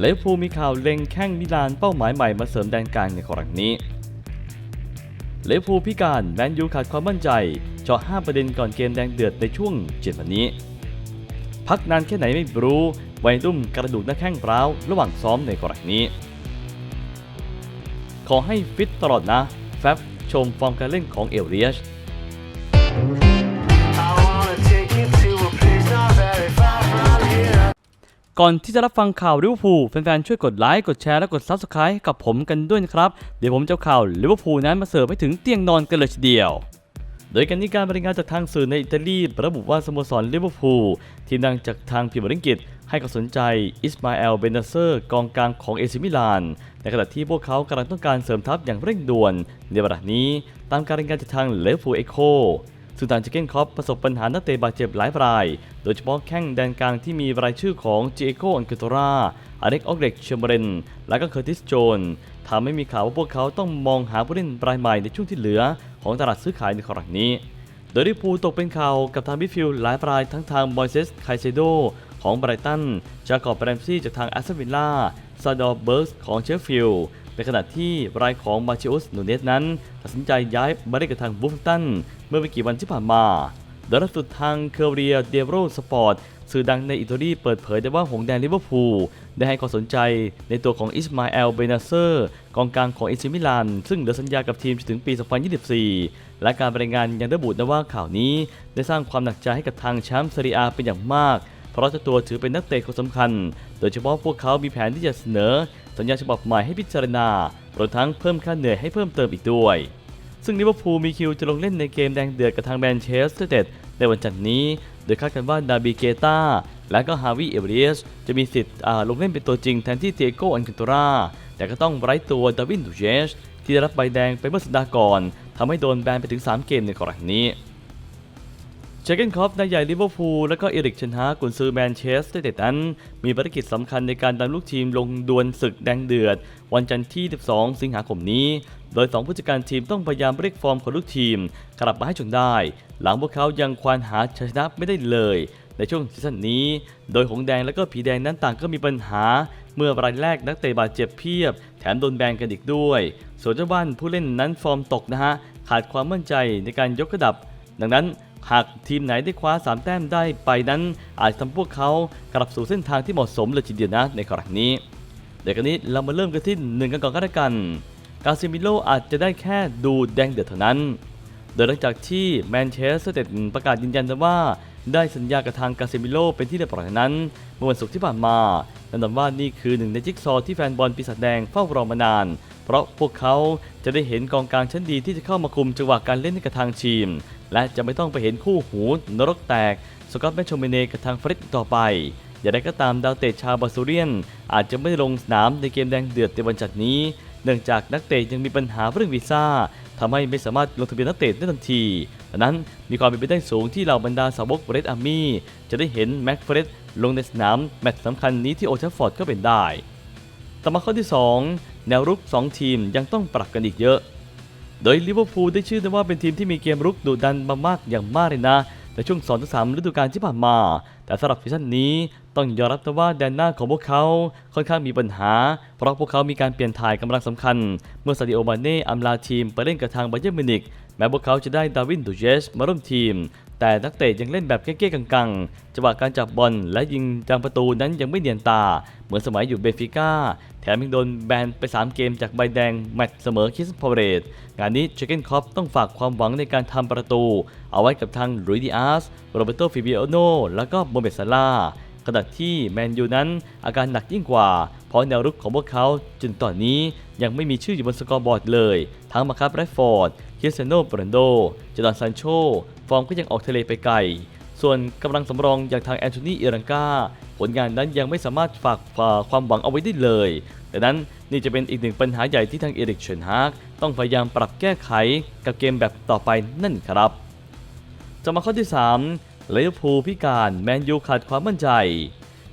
เลเวอร์พูลมีข่าวเล็งแข้งมิลานเป้าหมายใหม่มาเสริมแดนกลางในครั้งนี้ เลเวอร์พูลพิการแมนยูขาดความมั่นใจเจาะ5ประเด็นก่อนเกมแดงเดือดในช่วงเจ็ดวันนี้ พักนานแค่ไหนไม่รู้วัยรุ่มกระดูกหน้าแข้งร้าวระหว่างซ้อมในกรณีนี้ ขอให้ฟิตตลอดนะ แฟบชมฟอร์มการเล่นของเอลเรียช ก่อนที่จะรับฟังข่าวลิเวอร์พูลแฟนๆช่วยกดไลค์กดแชร์และกด Subscribe ให้กับผมกันด้วยนะครับ เดี๋ยวผมจะข่าวลิเวอร์พูลนั้นมาเสิร์ฟให้ถึงเตียงนอนกันเลยทีเดียวโดยการนี้การบริงานจากทางสื่อในอิตาลีระบุว่าสโมสรลิเวอร์พูลทีมดังจากทางพิมพ์อังกฤษให้ความสนใจอิสมาเอลเบนเซอร์กองกลางของเอซิมิลาน ในขณะที่พวกเขากำลังต้องการเสริมทัพอย่างเร่งด่วนในเวลานี้ตามการรายงานจากทางเลฟูเอโค ซึ่งทางจิเก้นคอปประสบปัญหานักเตะบาดเจ็บหลายราย โดยเฉพาะแข้งแดนกลางที่มีรายชื่อของเจโกอันเกตราอเล็กออกเล็กเชมเบรน และก็เคอร์ติสโจนทำให้มีข่าวว่าพวกเขาต้องมองหาผู้เล่นรายใหม่ในช่วงที่เหลือของตลาดซื้อขายในครั้งนี้ โดยลิปูตกเป็นข่าวกับทางมิดฟิลด์หลายรายทั้งทางบอยเซสไคเซโดของไบรตัน จาคอบแรมซี่จากทางแอสตันวิลล่าซาดอร์เบิร์กของเชฟฟิลด์ ในขณะที่รายของมาชิอุสนูเนสนั้น ตัดสินใจย้ายมาเล่นกับทางบูฟตันเมื่อไม่กี่วันที่ผ่านมาโดยล่าสุดทางเคอเรียเดโรสปอร์ตสื่อดังในอิตาลีเปิดเผยได้ว่าหงแดงลิเวอร์พูลได้ให้ความสนใจในตัวของอิสมาเอลเบนาเซอร์กองกลางของเอซิมิลาน ซึ่งเหลือสัญญากับทีมจนถึงปี 2024 และการรายงานยังระบุนะว่าข่าวนี้ ได้สร้างความหนักใจให้กับทางแชมป์ซีเรียเป็นอย่างมาก เพราะเจ้าตัวถือเป็นนักเตะคนสำคัญ โดยเฉพาะพวกเขามีแผนที่จะเสนอ สัญญาฉบับใหม่ให้พิจารณารวมทั้งเพิ่มค่าเหนื่อยให้เพิ่มเติมอีกด้วย ซึ่งลิเวอร์พูลมีคิวจะลงเล่นในเกมแดงเดือดกับทางแมนเชสเตอร์เดในวันจันทร์นี้ โดยคาดกันว่าดาบิเกตาและก็ฮาวิเอเบรียสจะมีสิทธิ์ลงเล่นเป็นตัวจริงแทนที่เตียโกอันคินโตราแต่ก็ต้องไร้ตัวดาวินดูเจสที่ได้รับใบแดงไปเมื่อสัปดาห์ก่อนทำให้โดนแบนไปถึง 3 เกมในกรณีนี้ เจเกนคอปนายใหญ่ลิเวอร์พูลและก็เอริกเชนฮากุนซือแมนเชสเตอร์เดนั้น มีภารกิจสำคัญในการดันลูกทีมลงดวลศึกแดงเดือด วันจันทร์ที่ 12 สิงหาคมนี้ โดย 2 ผู้จัดการทีมต้องพยายามเรียกฟอร์มของลูกทีม กลับมาให้จนได้ หลังพวกเขายังควานหาชัยชนะไม่ได้เลย ในช่วงซีซั่นนี้ โดยหงแดงและก็ผีแดงนั้นต่างก็มีปัญหา เมื่อรายแรกนักเตะบาดเจ็บเพียบ แถมโดนแบนกันอีกด้วย ส่วนเจ้าบ้านผู้เล่นนั้นฟอร์มตกนะฮะขาดความมั่นใจในการยกระดับ ดังนั้น หากทีมไหนได้คว้า 3 แต้มได้ไปนั้น อาจทำพวกเขากลับสู่เส้นทางที่เหมาะสมเลยทีเดียวนะในครั้งนี้เดี๋ยวกันนี้เรามาเริ่มกันที่หนึ่งกันก่อนก็แล้วกัน กาซิมิโลอาจจะได้แค่ดูแดงเดือดเท่านั้น โดยหลังจากที่แมนเชสเตอร์เดประกาศยืนยันว่า ได้สัญญากับทางกาซิมิโลเป็นที่เรียบร้อยนั้นเมื่อวันศุกร์ที่ผ่านมานั่นหมายว่านี่คือหนึ่งในจิ๊กซอว์ที่แฟนบอลปีศาจแดงเฝ้ารอมานาน เพราะพวกเขาจะได้เห็นกองกลางชั้นดีที่จะเข้ามาคุมจังหวะการเล่นให้กับทางทีม และจะไม่ต้องไปเห็นคู่หูนรกแตกสกอตแมชโชเมเนกับทางฟริดต่อไปอย่างไรก็ตามดาวเตะชาวบาซูเรียน อาจจะไม่ลงสนามในเกมแดงเดือดในวันจัดนี้ เนื่องจากนักเตะยังมีปัญหาเรื่องวีซ่าทำให้ไม่สามารถลงทะเบียนนักเตะได้ทันทีดังนั้นมีความเป็นไปได้สูงที่เหล่าบรรดาสาวกเรดอาร์มี่จะได้เห็นแม็กเฟรดลงในสนามแมตช์สำคัญนี้ที่โอลด์แทัฟฟอร์ดก็เป็นได้ ต่อมาข้อที่ 2 แนวรุก2 ทีมยังต้องปรับกันอีกเยอะ โดยลิเวอร์พูลได้ชื่อได้ว่าเป็นทีมที่มีเกมรุกดุดันมามากอย่างมากเลยนะในช่วง2-3ฤดูกาลที่ผ่านมา แต่สำหรับซีซั่นนี้ ต้องยอมรับนะว่าแดนหน้าของพวกเขาค่อนข้างมีปัญหา เพราะพวกเขามีการเปลี่ยนถ่ายกำลังสำคัญ เมื่อซาดิโอมาเน่อำลาทีมไปเล่นกับทางไบเยอร์มิวนิกแม้พวกเขาจะได้ดาวินดูเจสมาร่วมทีม แต่นักเตะยังเล่นแบบเก้ๆกังๆจังหวะการจับบอลและยิงจางประตูนั้นยังไม่เนียนตา เหมือนสมัยอยู่เบฟิก้า แถมยังโดนแบนไป 3 เกมจากใบแดงแมตช์เสมอคิสพอเรตงานนี้เจเกนคอปต้องฝากความหวังในการทำประตู เอาไว้กับทางลุยดิอาสโรเบโตฟิบิโอโนแล้วก็โมเมตซาลา ขณะที่แมนยูนั้นอาการหนักยิ่งกว่า เพราะแนวรุกของพวกเขาจนตอนนี้ยังไม่มีชื่ออยู่บนสกอร์บอร์ดเลย ทั้งมาคับแรดฟอร์ดคริสเตียโนโปรนโดจดอนซานโชฟอร์มก็ยังออกทะเลไปไกล ส่วนกำลังสำรองอย่างทางแอนโทนีเอรังกาผลงานนั้นยังไม่สามารถฝากความหวังเอาไว้ได้เลยดังนั้นนี่จะเป็นอีกหนึ่งปัญหาใหญ่ที่ทางเอริกเชนฮากต้องพยายามปรับแก้ไขกับเกมแบบต่อไปนั่นครับจะมาข้อที่ 3 ลิเวอร์พูลพิการแมนยูขาดความมั่นใจ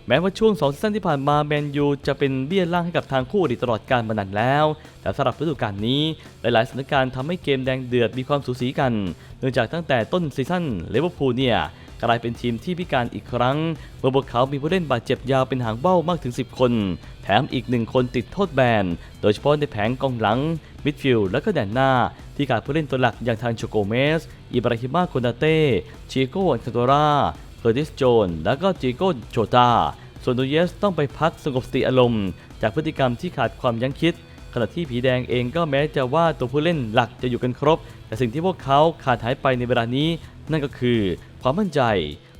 แม้ว่าช่วง2ซีซั่นที่ผ่านมาแมนยูจะเป็นเบี้ยล่างให้กับทางคู่อดีตตลอดการมานานแล้ว แต่สำหรับฤดูกาลนี้ หลายๆสถานการณ์ทำให้เกมแดงเดือดมีความสูสีกัน เนื่องจากตั้งแต่ต้นซีซั่นลิเวอร์พูลเนี่ยกลายเป็นทีมที่พิการอีกครั้งเมื่อพวกเขามีผู้เล่นบาดเจ็บยาวเป็นหางเบ้ามากถึง 10 คน แถมอีกหนึ่งคนติดโทษแบน โดยเฉพาะในแผงกองหลัง มิดฟิลด์และก็แดนหน้า ที่ขาดผู้เล่นตัวหลักอย่างทางโชโกเมส อิบราฮิมาโคนาเต้ ชิโก้อันคาโตราเคอร์ติสโจน และก็จิโก้โจตา ส่วนดูเยสต้องไปพักสงบสติอารมณ์ จากพฤติกรรมที่ขาดความยั้งคิด ขณะที่ผีแดงเองก็แม้จะว่าตัวผู้เล่นหลักจะอยู่กันครบ แต่สิ่งที่พวกเขาขาดหายไปในเวลานี้ นั่นก็คือความมั่นใจ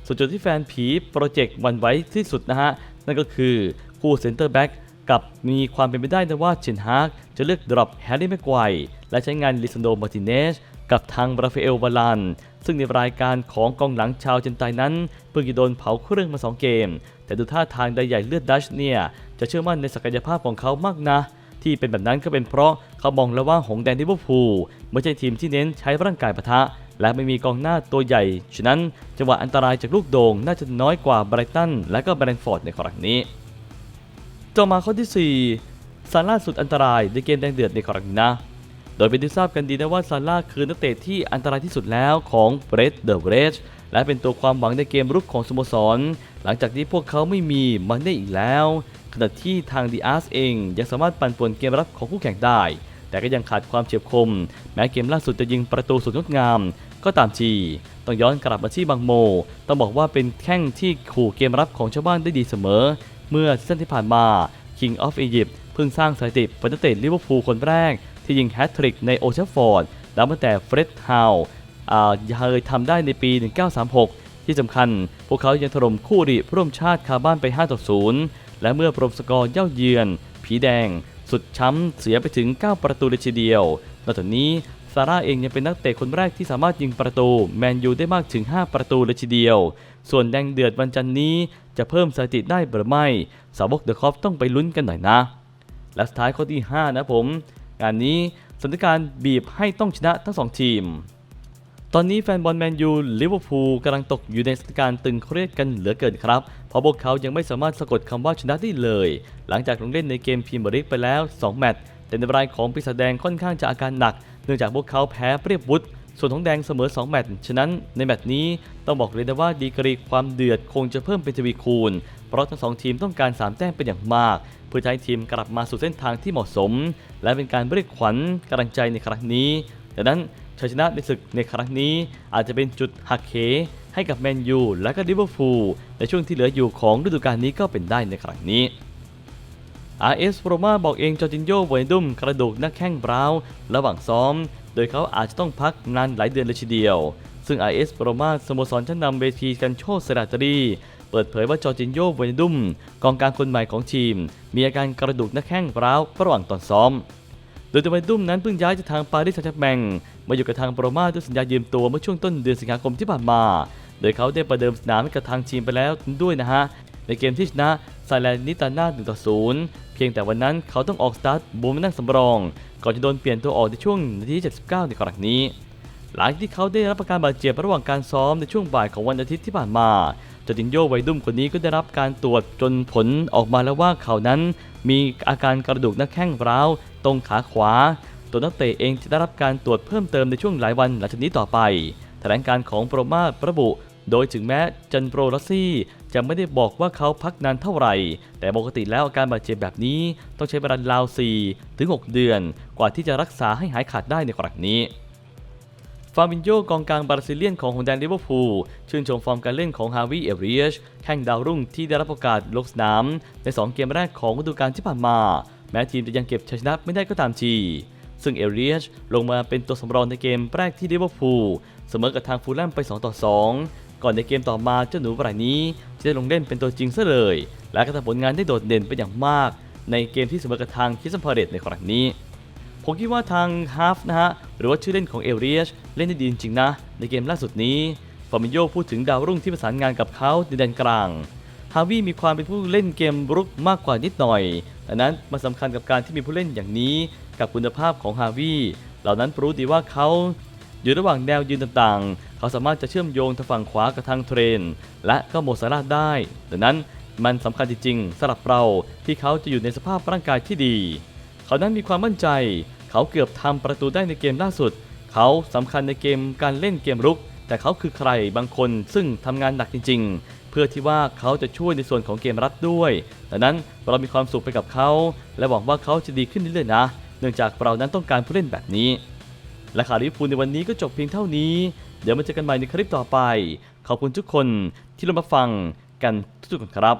ส่วนจุดที่แฟนผีโปรเจกต์หวันไว้ที่สุดนะฮะ นั่นก็คือคู่เซนเตอร์แบ็กกับมีความเป็นไปได้นะว่าเชนฮากจะเลือกดรอปแฮร์รี่แม็กไกว และใช้งานลิซันโดมาร์ติเนสกับทางราฟาเอลวาลานซึ่งในรายการของกองหลังชาวเจนไตนั้น เพิ่งจะโดนเผาเครื่องมา 2 เกม แต่ดูท่าทางใดใหญ่เลือดดัชเนี่ย จะเชื่อมั่นในศักยภาพของเขามากนะ ที่เป็นแบบนั้นก็เป็นเพราะเขามองแล้วว่าหงแดงลิเวอร์พูลไม่ใช่ทีมที่เน้นใช้ร่างกายปะทะ และไม่มีกองหน้าตัวใหญ่ ฉะนั้นจังหวะอันตรายจากลูกโด่งน่าจะน้อยกว่าไบรตันและก็แบรนท์ฟอร์ดในครั้งนี้ต่อมาข้อที่4ซาร่าสุดอันตรายในเกมแดงเดือดในครั้งนี้นะ โดยเป็นที่ทราบกันดีนะว่าซาร่าคือนักเตะที่อันตรายที่สุดแล้วของเบรดเดอะเบรชและเป็นตัวความหวังในเกมรุกของสโมสร หลังจากที่พวกเขาไม่มีมันได้อีกแล้ว ขณะที่ทางดีอาร์สเองยังสามารถปั่นป่วนเกมรับของคู่แข่งได้ แต่ก็ยังขาดความเฉียบคม แม้เกมล่าสุดจะยิงประตูสุดงดงาม ก็ตามทีต้องย้อนกลับมาที่บางโม ต้องบอกว่าเป็นแข้งที่ขู่เกมรับของชาวบ้านได้ดีเสมอ เมื่อซีซั่นที่ผ่านมา King of Egypt เพิ่งสร้างสถิติเป็นนักเตะลิเวอร์พูลคนแรก ที่ยิงแฮตทริกในโอเชฟฟอร์ดนับตั้งแต่เฟร็ดฮาวเคยทำได้ในปี 1936 ที่สำคัญ พวกเขายังถล่มคู่อริร่วมชาติคาบ้านไป 5 ต่อ 0 และเมื่อโปรมสกอร์เย่าเยือน ผีแดง สุดช้ำเสียไปถึง 9 ประตูเลยทีเดียวนอกจากนี้ซาร่าเองยังเป็นนักเตะคนแรกที่สามารถยิงประตูแมนยูได้มากถึง 5 ประตูเลยทีเดียว ส่วนแดงเดือดวันจันนี้จะเพิ่มสถิติได้หรือไม่ สาวกเดอะคอฟต้องไปลุ้นกันหน่อยนะ และสุดท้ายข้อที่ 5 นะผม งานนี้สถานการณ์บีบให้ต้องชนะทั้ง 2 ทีม ตอนนี้แฟนบอลแมนยูลิเวอร์พูลกำลังตกอยู่ในสถานการณ์ตึงเครียดกันเหลือเกินครับ เพราะพวกเขายังไม่สามารถสะกดคำว่าชนะได้เลย หลังจากลงเล่นในเกมพรีเมียร์ลีกไปแล้ว 2 แมตช์แต่ในรายของปีศาจแดงค่อนข้างจะอาการหนัก เนื่องจากพวกเขาแพ้เปรียบวุฒ ส่วนของแดงเสมอ 2 แมตช์ ฉะนั้นในแมตช์นี้ต้องบอกเลยนะว่าดีกรีความเดือดคงจะเพิ่มเป็นทวีคูณ เพราะทั้งสองทีมต้องการ 3 แต้มเป็นอย่างมาก เพื่อให้ทีมกลับมาสู่เส้นทางที่เหมาะสม และเป็นการเรียกขวัญกำลังใจในครั้งนี้ ดังนั้นชัยชนะในศึกในครั้งนี้ อาจจะเป็นจุดหักเหให้กับแมนยูและก็ลิเวอร์พูลในช่วงที่เหลืออยู่ของฤดูกาลนี้ก็เป็นได้ในครั้งนี้ RS โรมาบอกเองจอร์จินโยเวนดุมกระดูกนักแข้งบราวน์ระหว่างซ้อม โดยเขาอาจจะต้องพักนานหลายเดือนเลยทีเดียว ซึ่ง RS โรมาสโมสรชั้นนำเวทีกันโชคเซราตรีเปิดเผยว่าจอร์จินโยเวนดุมกองกลางคนใหม่ของทีม มีอาการกระดูกนักแข้งร้าวระหว่างตอนซ้อม โดยตัวเวนดุมนั้นเพิ่งย้ายจากทางปารีสแซงต์แชร์แมงมาอยู่กับทางโปรมาด้วยสัญญายืมตัวเมื่อช่วงต้นเดือนสิงหาคมที่ผ่านมา โดยเขาได้ประเดิมสนามกับทางทีมไปแล้วด้วยนะฮะในเกมที่ชนะไซแลนนิตาน่า1ต่อ0เพียงแต่วันนั้นเขาต้องออกสตาร์ทบูมนั่งสำรอง ก่อนจะโดนเปลี่ยนตัวออกในช่วงนาที79ในครั้งนี้ หลังที่เขาได้รับอาการบาดเจ็บระหว่างการซ้อมในช่วงบ่ายของวันอาทิตย์ที่ผ่านมาจอร์จินโยไวดุมคนนี้ก็ได้รับการตรวจจนผลออกมาแล้วว่าเขานั้น มีอาการกระดูกหน้าแข้งร้าว ตรงขาขวา ตัวนักเตะเองจะได้รับการตรวจเพิ่มเติมในช่วงหลายวันหลังจากนี้ต่อไป แถลงการของโปรมาระบุ โดยถึงแม้จันโปรลัสซี่จะไม่ได้บอกว่าเขาพักนานเท่าไหร่ แต่ปกติแล้วอาการบาดเจ็บแบบนี้ ต้องใช้เวลาราว4ถึง 6 เดือน กว่าที่จะรักษาให้หายขาดได้ในครั้งนี้ฟาบินโยกองกลางบราซิเลียนของฮงแดนลิเวอร์พูลชื่นชมฟอร์มการเล่นของฮาวิเอเรียชแข้งดาวรุ่งที่ได้รับโอกาสลงสนาม ใน 2 เกมแรกของฤดูกาลที่ผ่านมา แม้ทีมจะยังเก็บชัยชนะไม่ได้ก็ตามทีซึ่งเอเรียชลงมาเป็นตัวสำรองในเกมแรกที่ลิเวอร์พูลเสมอกับทางฟูลแลมไป 2 ต่อ 2 ก่อนในเกมต่อมาเจ้าหนูรายนี้จะได้ลงเล่นเป็นตัวจริงซะเลย และก็ทำผลงานได้โดดเด่นเป็นอย่างมาก ในเกมที่เสมอกับทางคิสซัมพาเรตในครั้งนี้ ผมคิดว่าทางฮาฟนะฮะหรือว่าชื่อเล่นของเอเรียชเล่นได้ดีจริงๆนะ ในเกมล่าสุดนี้ฟอร์มิโยพูดถึงดาวรุ่งที่ประสานงานกับเขาในแดนกลางฮาวิมีความเป็นผู้เล่นเกมรุกมากกว่านิดหน่อยดังนั้นมันสำคัญกับการที่มีผู้เล่นอย่างนี้ กับคุณภาพของฮาวิเหล่านั้นรู้ดีว่าเขา อยู่ระหว่างแนวยืนต่างๆ เขาสามารถจะเชื่อมโยงทางฝั่งขวากับทางเทรน และก็โมซาร่าได้ ดังนั้นมันสำคัญจริงๆสำหรับเราที่เขาจะอยู่ในสภาพร่างกายที่ดี เขานั้นมีความมั่นใจ เขาเกือบทำประตูได้ในเกมล่าสุด เขาสำคัญในเกมการเล่นเกมรุก แต่เขาคือใครบางคนซึ่งทำงานหนักจริง ๆ เพื่อที่ว่าเขาจะช่วยในส่วนของเกมรับด้วย ดังนั้นเรามีความสุขไปกับเขา และหวังว่าเขาจะดีขึ้นเรื่อยๆนะ เนื่องจากเรานั้นต้องการผู้เล่นแบบนี้ และข่าวลิเวอร์พูลในวันนี้ก็จบเพียงเท่านี้ เดี๋ยวมาเจอกันใหม่ในคลิปต่อไป ขอบคุณทุกคนที่เรามาฟังกันทุกๆคนครับ